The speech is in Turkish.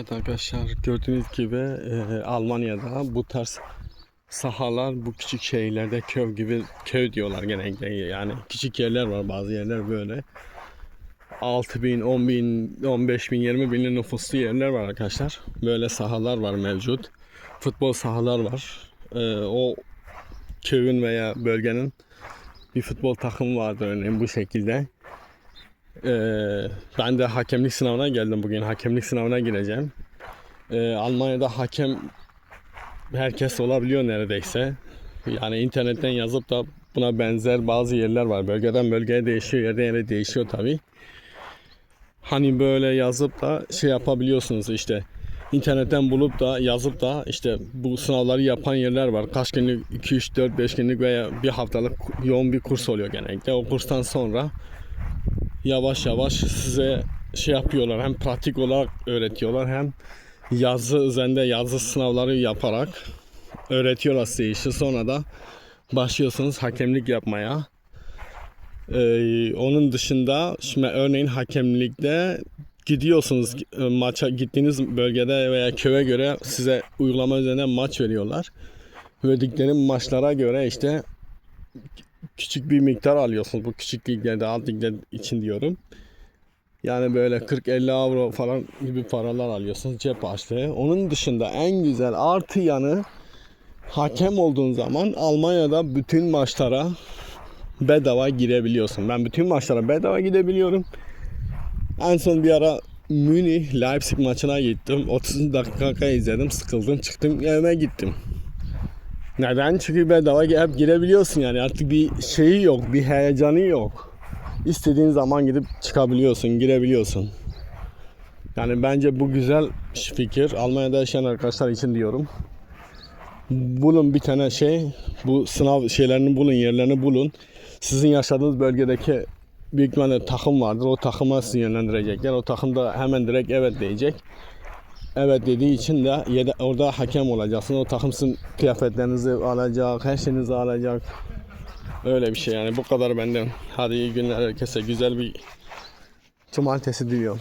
Evet arkadaşlar gördüğünüz gibi e, Almanya'da bu tarz sahalar bu küçük şehirlerde köy gibi köy diyorlar genellikle yani küçük yerler var bazı yerler böyle 6 bin, 10 bin, 15 bin, 20 binli nüfuslu yerler var arkadaşlar. Böyle sahalar var mevcut. Futbol sahalar var. E, o köyün veya bölgenin bir futbol takımı vardır örneğin bu şekilde. Ee, ben de hakemlik sınavına geldim bugün. Hakemlik sınavına gireceğim. Ee, Almanya'da hakem herkes olabiliyor neredeyse. Yani internetten yazıp da buna benzer bazı yerler var. Bölgeden bölgeye değişiyor, yerden yere değişiyor tabi. Hani böyle yazıp da şey yapabiliyorsunuz işte. internetten bulup da yazıp da işte bu sınavları yapan yerler var. Kaç günlük 2 3 4 5 günlük veya bir haftalık yoğun bir kurs oluyor genellikle. O kurstan sonra yavaş yavaş size şey yapıyorlar. Hem pratik olarak öğretiyorlar hem yazı üzerinde yazı sınavları yaparak öğretiyorlar size işi. Sonra da başlıyorsunuz hakemlik yapmaya. Ee, onun dışında şimdi örneğin hakemlikte gidiyorsunuz e, maça gittiğiniz bölgede veya köye göre size uygulama üzerinden maç veriyorlar. Verdikleri maçlara göre işte küçük bir miktar alıyorsunuz. Bu küçük liglerde, alt ligler için diyorum. Yani böyle 40-50 avro falan gibi paralar alıyorsunuz cep harçlığı. Onun dışında en güzel artı yanı hakem olduğun zaman Almanya'da bütün maçlara bedava girebiliyorsun. Ben bütün maçlara bedava gidebiliyorum. En son bir ara Münih Leipzig maçına gittim. 30 dakika izledim, sıkıldım, çıktım evime gittim. Neden? Çünkü bedava hep girebiliyorsun yani artık bir şeyi yok, bir heyecanı yok. İstediğin zaman gidip çıkabiliyorsun, girebiliyorsun. Yani bence bu güzel fikir. Almanya'da yaşayan arkadaşlar için diyorum. Bulun bir tane şey, bu sınav şeylerini bulun, yerlerini bulun. Sizin yaşadığınız bölgedeki büyük ihtimalle takım vardır. O takıma sizi yönlendirecekler. O takım da hemen direkt evet diyecek. Evet dediği için de yede- orada hakem olacaksın. O takım sizin kıyafetlerinizi alacak, her şeyinizi alacak. Öyle bir şey yani bu kadar benden. Hadi iyi günler herkese. Güzel bir cumartesi diliyorum.